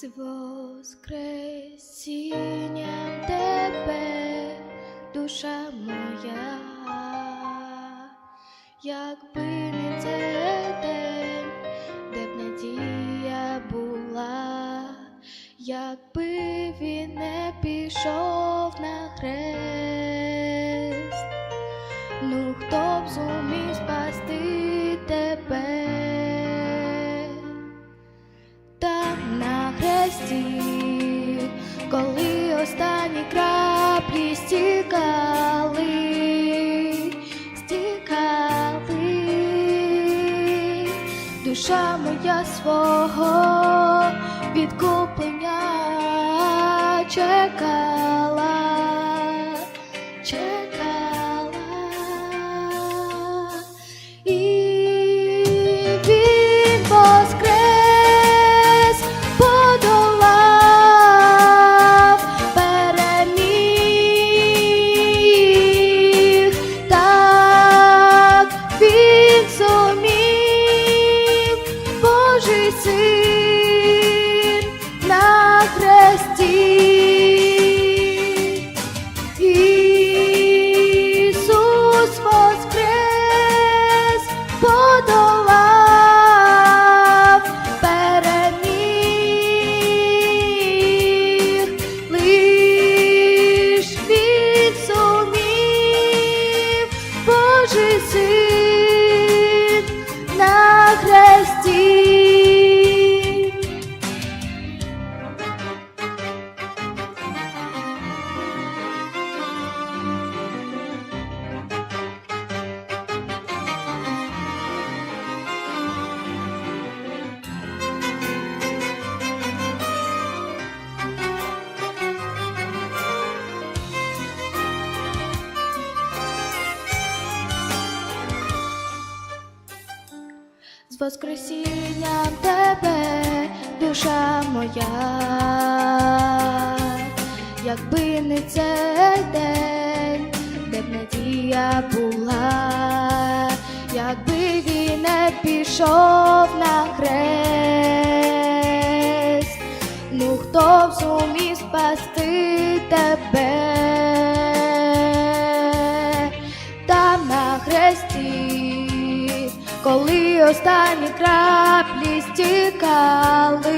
з воскресінням тебе, душа моя, якби не цей день, де б надія була, якби він не пішов на хрест, ну хто б зумів спасти тебе? Хресті, коли останні краплі стікали, стікали, душа моя свого відкуплення чекала, see. Воскресінням тебе, душа моя, якби не цей день, де б надія була, якби він не пішов на хрест, ну хто б зумів спасти тебе? останні краплі стекалы.